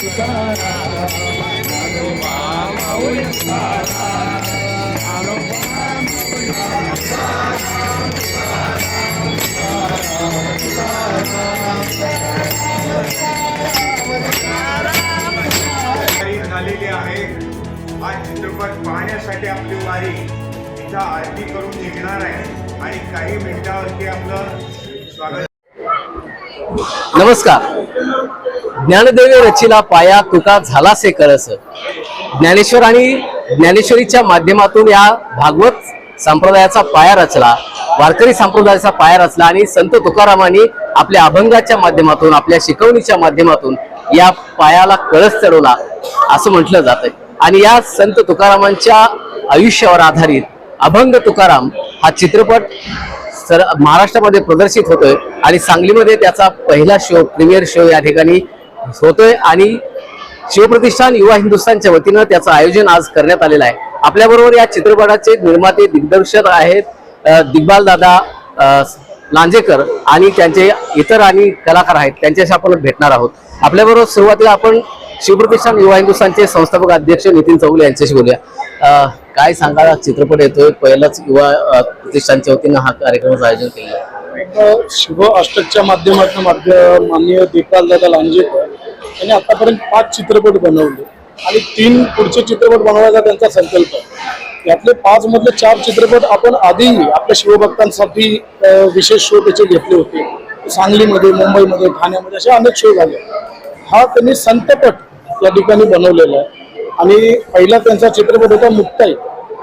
हा चित्रपट पाहण्यासाठी वारी आरती करून निघणार आहे आणि काही स्वागत नमस्कार. ज्ञानदेवे रचिला पाया तुका झालासे कळस. ज्ञानेश्वर आणि ज्ञानेश्वरीच्या माध्यमातून या भागवत संप्रदायाचा पाया रचला वारकरी संप्रदायाचा पाया रचला आणि संत तुकारामांनी आपल्या अभंगाच्या माध्यमातून आपल्या शिकवणीच्या माध्यमातून या पायाला कळस चढवला असं म्हटलं जातं आणि या संत तुकारामांच्या आयुष्यावर आधारित अभंग तुकाराम हा चित्रपट सर महाराष्ट्रामध्ये प्रदर्शित होतोय आणि सांगलीमध्ये त्याचा पहिला शो प्रीमियर शो या ठिकाणी होतोय आणि शिवप्रतिष्ठान युवा हिंदुस्थानच्या वतीनं त्याचं आयोजन आज करण्यात आलेलं आहे. आपल्याबरोबर या चित्रपटाचे निर्माते दिग्दर्शक आहेत दिग्बाल दादा लांजेकर आणि त्यांचे इतर आणि कलाकार आहेत. त्यांच्याशी आपण भेटणार आहोत. आपल्याबरोबर सुरुवातीला आपण शिवप्रतिष्ठान युवा हिंदुस्थानचे संस्थापक अध्यक्ष नितीन चौगुले यांच्याशी बोलूया. काय सांगा चित्रपट येतोय. पहिलाच युवा प्रतिष्ठानच्या वतीनं हा कार्यक्रमाचं आयोजन केलं शुभ अष्टकच्या माध्यमातून माध्य माननीय दीपाल दादा लांजेकर यांनी आतापर्यंत पाच चित्रपट बनवले. आणि तीन पुढचे चित्रपट बनवायचा त्यांचा संकल्प. आहे यातले पाच मधले चार चित्रपट आपण आधीही आपल्या शिवभक्तांसाठी विशेष शो त्याचे घेतले होते. सांगलीमध्ये मुंबईमध्ये ठाण्यामध्ये असे अनेक शो झाले. हा त्यांनी संतपट या ठिकाणी बनवलेला आहे. आणि पहिला त्यांचा चित्रपट होता मुक्ताई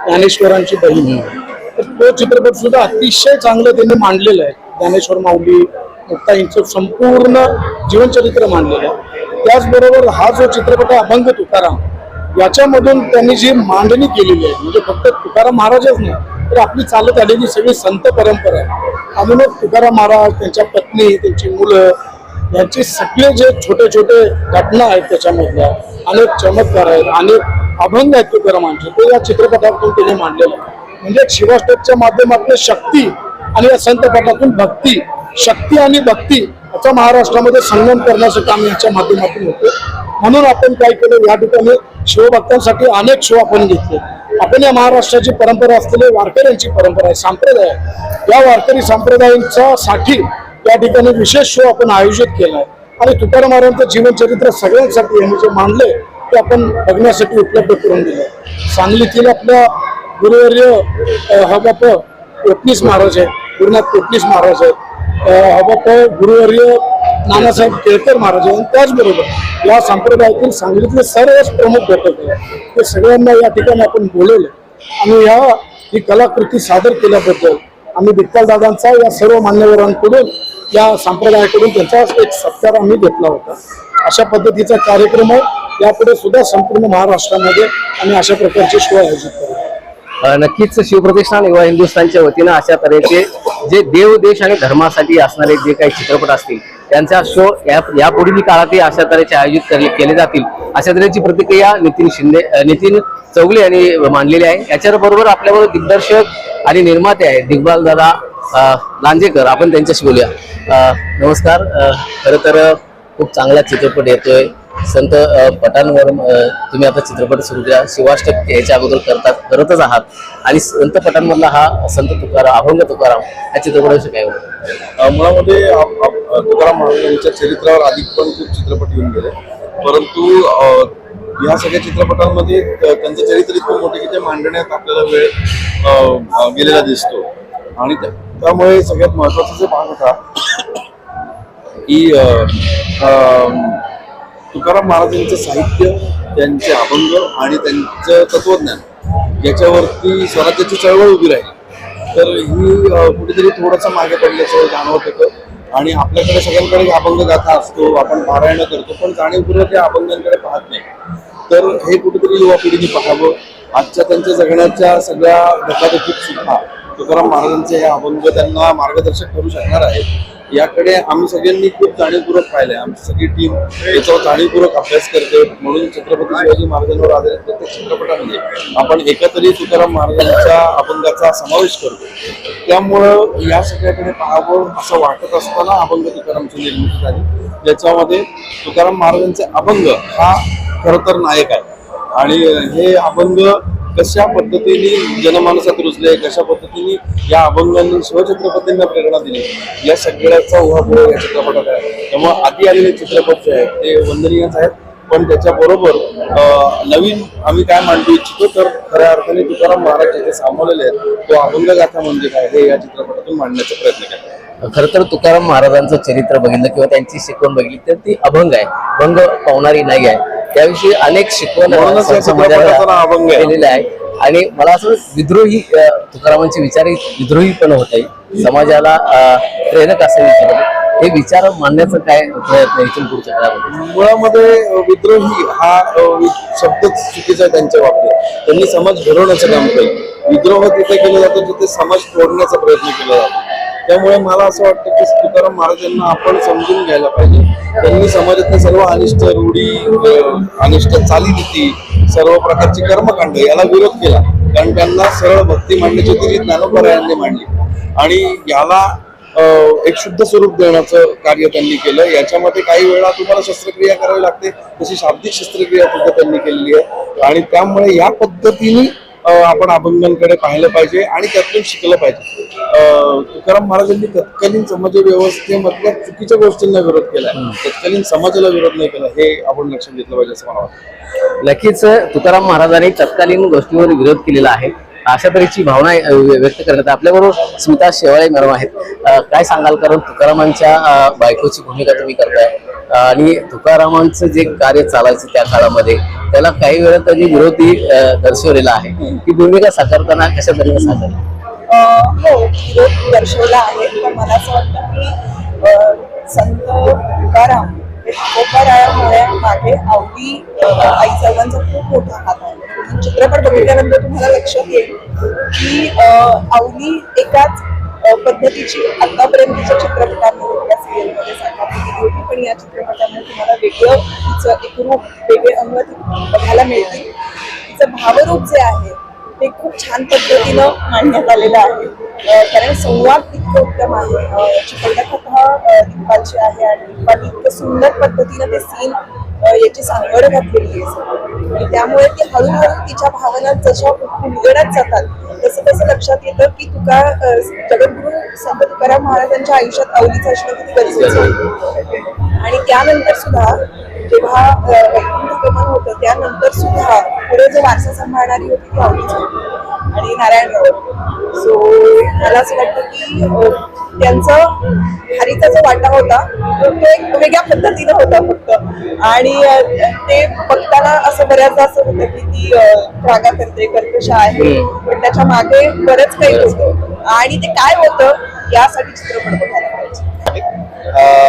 ज्ञानेश्वरांची बहीण. तर तो चित्रपट सुद्धा अतिशय चांगलं त्यांनी मांडलेलं आहे. ज्ञानेश्वर माऊली मुक्ताईंचं संपूर्ण जीवनचरित्र मांडलेलं आहे. त्याचबरोबर हा जो चित्रपट आहे अभंग तुकाराम याच्यामधून त्यांनी जी मांडणी केलेली आहे म्हणजे फक्त तुकाराम महाराजच नाही तर आपली चालत आलेली सगळी संत परंपरा आहे. म्हणूनच तुकाराम महाराज त्यांच्या पत्नी त्यांची मुलं यांचे सगळे जे छोटे छोटे घटना आहेत त्याच्यामधल्या अनेक चमत्कार आहेत अनेक अभंग आहेत तुकारामांचे ते या चित्रपटातून त्यांनी मांडलेले आहे. म्हणजे शिवाष्टकच्या माध्यमातून शक्ती आणि या संतपटातून भक्ती शक्ती आणि भक्ती याचा महाराष्ट्रामध्ये संगम करण्याचं काम याच्या माध्यमातून होतं म्हणून आपण काय केलं या ठिकाणी शिवभक्तांसाठी अनेक शो आपण घेतले. आपण या महाराष्ट्राची परंपरा असलेली वारकऱ्यांची परंपरा आहे संप्रदाय या वारकरी संप्रदायांच्या साठी या ठिकाणी विशेष शो आपण आयोजित केला आहे. आणि तुकाराम महाराजांचं जीवनचरित्र सगळ्यांसाठी यांनी जे मानले ते आपण बघण्यासाठी उपलब्ध करून दिलं सांगलीतील आपल्या गुरुवर्य अ, हबाप कोटणीस महाराज आहे गुरुनाथ कोटणीस महाराज आहेत. अ, गुरुवर्य नानासाहेब केळकर महाराज आणि त्याचबरोबर या संप्रदायातील सांगलीतले सर्वच प्रमुख घटक आहेत. ते सगळ्यांना या ठिकाणी आपण बोलवलं. आणि या ही कलाकृती सादर केल्याबद्दल आम्ही विठ्ठलदादांचा या सर्व मान्यवरांकडून या संप्रदायाकडून त्यांचा एक सत्कार आम्ही घेतला होता. अशा पद्धतीचा कार्यक्रम आहे. यापुढे सुद्धा संपूर्ण महाराष्ट्रामध्ये आम्ही अशा प्रकारचे शो आयोजित करू. नक्कीच शिवप्रतिष्ठान युवा हिंदुस्थानच्या वतीनं अशा तऱ्हेचे जे देव देश आणि धर्मासाठी असणारे जे काही चित्रपट असतील त्यांचा शो या यापुढील काळातही अशा तऱ्हेचे आयोजित केले जातील. अशा तऱ्हेची प्रतिक्रिया नितीन शिंदे नितीन चौगले यांनी मांडलेली आहे. याच्या बरोबर आपल्याबरोबर दिग्दर्शक आणि निर्माते आहेत दिग्बाल दादा लांजेकर. आपण त्यांच्याशी बोलूया. नमस्कार. खरं तर खूप चांगला चित्रपट येतोय. संत पटांवर तुम्ही आता चित्रपट सुरू केला. शिवाष्टक याच्या अगोदर करतात करतच आहात. आणि संत पटांमधला हा संत तुकाराम अभंग तुकाराम या चित्रपटाविषयी काय होतं मुळामध्ये आप- तुकाराम महाराजांच्या चरित्रावर आधी पण खूप चित्रपट येऊन गेले. परंतु ह्या या सगळ्या चित्रपटांमध्ये त्यांचं चरित्र इतकं मोठं की ते मांडण्यात आपल्याला वेळ गेलेला दिसतो. आणि त्या- त्यामुळे सगळ्यात महत्त्वाचा जो भाग होता की तुकाराम महाराजांचं साहित्य त्यांचे अभंग आणि त्यांचं तत्वज्ञान याच्यावरती स्वराज्याची चळवळ उभी राहील. तर ही कुठेतरी थोडंसं मागे पडल्याचं जाणवत होतं. आणि आपल्याकडे सगळ्यांकडे अभंग गाथा असतो आपण पारायणं करतो पण जाणीवपूर्वक त्या अभंगांकडे पाहत नाही. तर हे कुठेतरी युवा पिढीने पाहावं. आजच्या त्यांच्या जगण्याच्या सगळ्या धकाधकीत सुद्धा तुकाराम महाराजांचे हे अभंग त्यांना मार्गदर्शक ठरू शकणार आहेत. याकडे आम्ही सगळ्यांनी खूप जाणीवपूर्वक पाहिलंय. आमची सगळी टीम याच्यावर जाणीवपूर्वक अभ्यास करते म्हणून छत्रपती शिवाजी महाराजांवर आधारित प्रत्येक चित्रपटामध्ये आपण एकत्रित तुकाराम महाराजांच्या अभंगाचा समावेश करतो त्यामुळं या सगळ्याकडे पाहावं असं वाटत असताना अभंग तुकारामची निर्मिती झाली. ज्याच्यामध्ये तुकाराम महाराजांचे अभंग हा खरं तर नायक आहे. आणि हे अभंग कशा पद्धतीने जनमानसात रुजले कशा पद्धतीने या अभंगांनी शिवछत्रपतींना प्रेरणा दिली या सगळ्याचा उहापोह या चित्रपटात आहे. त्यामुळे आधी आलेले चित्रपट जे आहेत ते वंदनीयच आहेत. पण त्याच्याबरोबर नवीन आम्ही काय मांडू इच्छितो तर खऱ्या अर्थाने तुकाराम महाराज जे सामावलेले आहेत तो अभंग गाथा म्हणजे काय हे या चित्रपटातून मांडण्याचा प्रयत्न केला. खर तर तुकाराम महाराजांचं चरित्र बघितलं किंवा त्यांची शिकवण बघितली तर ती अभंग आहे. भंग पावणारी नाही आहे. त्याविषयी अनेक शिकवण. केलेलं आहे. आणि मला असं विद्रोही तुकारामांचे विचार विद्रोही पण होते. समाजाला प्रेरक असे विचार. हे विचार मांडण्याचं काय प्रयत्न इथून पुढच्या काळामध्ये मुळामध्ये विद्रोही हा शब्दच चुकीचा आहे त्यांच्या बाबतीत. त्यांनी समाज घडवण्याचं काम केलं. विद्रोह तिथे केला जातो जिथे समाज तोडण्याचा प्रयत्न केला जातो. त्यामुळे मला असं वाटतं की तुकाराम महाराजांना आपण समजून घ्यायला पाहिजे. त्यांनी समाजातल्या सर्व अनिष्ट रूढी अनिष्ट चालीरीती सर्व प्रकारचे कर्मकांड याला विरोध केला. कारण त्यांना सरळ भक्ती मांडण्याची दिली ज्ञानोपरायांनी मांडली. आणि याला एक शुद्ध स्वरूप देण्याचं कार्य त्यांनी केलं. याच्यामध्ये काही वेळा तुम्हाला शस्त्रक्रिया करावी लागते तशी शाब्दिक शस्त्रक्रिया सुद्धा त्यांनी केलेली आहे. आणि त्यामुळे या पद्धतीने आपण अभंगांकडे पाहिलं पाहिजे आणि त्यातून शिकलं पाहिजे. तुकाराम महाराजांनी तत्कालीन समाज व्यवस्थेमधल्या चुकीच्या गोष्टींना विरोध केला. तत्कालीन समाजाला विरोध नाही केला हे आपण लक्षात घेतलं पाहिजे असं मला वाटतं. नक्कीच तुकाराम महाराजांनी तत्कालीन गोष्टीवर विरोध केलेला आहे. अशा तऱ्हेची भावना व्यक्त करण्यात आपल्याबरोबर स्मिता शेवाळे मॅडम आहेत. काय सांगाल? कारण तुकारामांच्या बायकोची भूमिका तुम्ही करताय. आणि तुकारामांचं जे कार्य चालायचं त्या काळामध्ये त्याला काही वेळा त्यांनी विरोधी दर्शवलेला आहे. ही भूमिका साकारताना कशा तऱ्हेने साकारली? हो विरोध दर्शवला आहे. पण मला असं वाटतं की संत तुकाराम मागे आवडी आई सर्वांचा खूप मोठा हात आहे. चित्रपट बघितल्यानंतर तुम्हाला लक्षात येईल की अवनी आवली एकाच पद्धतीची आतापर्यंतच्या चित्रपटांमध्ये त्या सिरियलमध्ये साकारली गेली होती. पण या चित्रपटामध्ये तुम्हाला वेगळं तिचं एक रूप वेगळे अंग बघायला मिळतील. तिचं भावरूप जे आहे ते खूप छान पद्धतीनं मांडण्यात आलेलं आहे. कारण संवाद इतकं उत्तम आहे. अं, याची पटकथा दिग्पालची आहे आणि दिग्पाल इतकं सुंदर पद्धतीनं ते सीन याची सांगड घातलेली आहे त्यामुळे ती हळूहळू तिच्या भावना जशा उलगडत जातात तसं तसं लक्षात येतं की तुका जगद्गुरु संत तुकाराम महाराजांच्या आयुष्यात अवलीच असणं किती गरजेचं आणि त्यानंतर सुद्धा जेव्हा गमन होतं त्यानंतर सुद्धा पुढे जो वारसा सांभाळणारी होती ती आवडीच होती. आणि नारायणराव सो मला असं वाटतं की त्यांचं हरीचा जो वाटा होता तो तो एक वेगळ्या पद्धतीनं होता फक्त. आणि ते बघताना असं बऱ्याचदा असं होतं की ती रागा करते कर्कश आहे पण त्याच्यामागे बरंच काही होतं. आणि ते काय होतं यासाठी चित्रपट बघायला पाहिजे.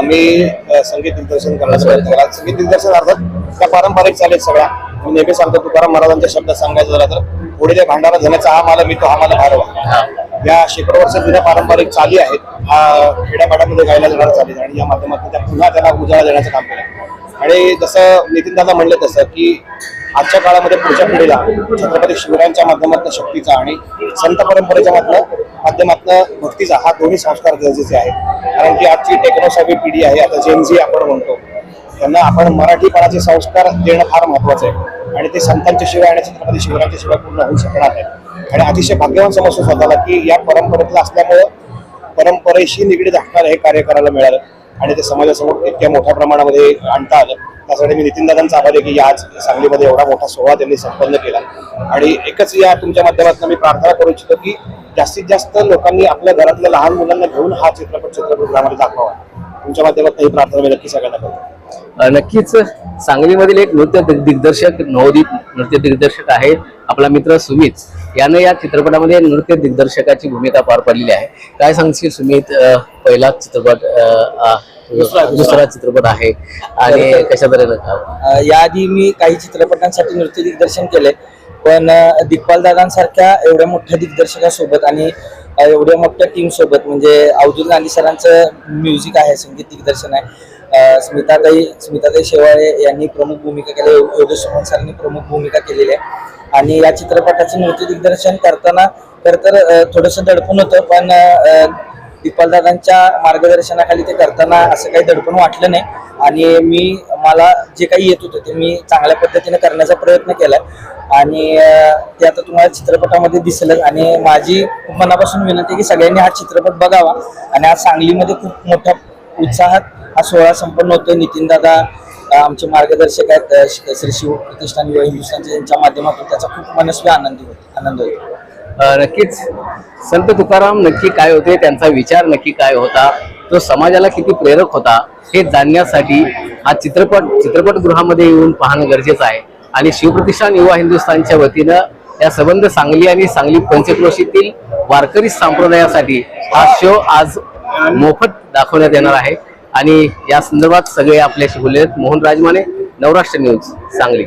मी संगीत दिग्दर्शन करण्याचा प्रयत्न केला. संगीत दिग्दर्शन अर्थात त्या पारंपरिक चालीत सगळ्या. मी नेहमी सांगतो तुकाराम महाराजांच्या शब्दात सांगायचं झालं तर पुढे ते भांडारा धनाचा हा मला मी तो हा मला भारवा या शेकडो वर्ष जुन्या पारंपरिक चाली आहेत. खेड्यापाड्यामध्ये गायला जाणार चालेल आणि या माध्यमातून त्या पुन्हा त्याला उजाळा देण्याचं काम केलं. आणि जसं नितीन दादा म्हणले तसं की आजच्या काळामध्ये पुढच्या पिढीला छत्रपती शिवरायांच्या माध्यमातून शक्तीचा आणि संत परंपरेच्या मात्र माध्यमातून भक्तीचा हा दोन्ही संस्कार गरजेचे आहेत. कारण की आजची टेक्नोसॉफी पिढी आहे आता जेनझी आपण म्हणतो त्यांना आपण मराठीपणाचे संस्कार देणं फार महत्वाचं आहे. आणि ते संतांच्या शिवाय आणि छत्रपती शिवरायांच्या शिवाय पूर्ण होऊ शकणार आहे आणि अतिशय भाग्यवान समजतो स्वतःला की या परंपरेतलं असल्यामुळं परंपरेशी निगडीत असणारं हे कार्य करायला मिळालं आणि ते समाजासमोर इतक्या मोठ्या प्रमाणामध्ये आणता आलं. त्यासाठी मी नितीनदादांचा आभार आहे की आज सांगलीमध्ये एवढा मोठा सोहळा त्यांनी संपन्न केला. आणि एकच या तुमच्या माध्यमातून मी प्रार्थना करू इच्छितो की जास्तीत जास्त लोकांनी आपल्या घरातल्या लहान मुलांना घेऊन हा चित्रपट चित्रपटगृहामध्ये दाखवावा. तुमच्या माध्यमातून ही प्रार्थना मी नक्की सगळ्यांना करतो. नक्कीच सांगलीमधील एक नृत्य दिग्दर्शक नवोदित नृत्य दिग्दर्शक आहे आपला मित्र सुमित. याने या चित्रपटामध्ये नृत्य दिग्दर्शकाची भूमिका पार पडलेली आहे काय सांगशील सुमित पहिला चित्रपट दुसरा चित्रपट आहे आणि कशा तऱ्हेनं? अ, याआधी मी काही चित्रपटांसाठी नृत्य दिग्दर्शन केले पण दिग्पाल दादांसारख्या एवढ्या मोठ्या दिग्दर्शकासोबत आणि एवढ्या मोठ्या टीम सोबत म्हणजे अवधूत गांधी सरांचं म्युझिक आहे संगीत दिग्दर्शन आहे. स्मिताताई स्मिताताई शेवाळे यांनी प्रमुख भूमिका केली योगेश सुमन सरांनी प्रमुख भूमिका केलेली आहे. आणि या चित्रपटाचं नृत्य दिग्दर्शन करताना खरं तर थोडंसं दडपण होतं पण अ, मार्गदर्शनाखाली ते करताना असं काही दडपण वाटलं नाही. आणि मी मला जे काही येत होतं ते मी चांगल्या पद्धतीने करण्याचा प्रयत्न केला. आणि ते आता तुम्हाला चित्रपटामध्ये दिसलं आणि माझी मनापासून विनंती आहे की सगळ्यांनी हा चित्रपट बघावा. आणि आज सांगलीमध्ये खूप मोठ्या उत्साहात हा सोहळा संपन्न होतोय. नितीन दादा आमचे मार्गदर्शक आहेत. श्री शिव प्रतिष्ठान युवा हिंदुस्थानच्या यांच्या माध्यमातून त्याचा खूप मनस्वी आनंदी होतो. आनंद होतो. नक्कीच. संत तुकाराम नक्की काय होते त्यांचा विचार नक्की काय होता तो समाजाला किती प्रेरक होता हे जाणण्यासाठी हा चित्रपट चित्रपटगृहामध्ये येऊन पाहणं गरजेचं आहे. आणि शिवप्रतिष्ठान युवा हिंदुस्थानच्या वतीनं या संबंध सांगली आणि सांगली पंचक्रोशीतील वारकरी संप्रदायासाठी हा शो आज मोफत दाखवण्यात येणार आहे. आणि या संदर्भात सगळे आपल्याशी बोलले आहेत. मोहन राजमाने नवराष्ट्र न्यूज सांगली.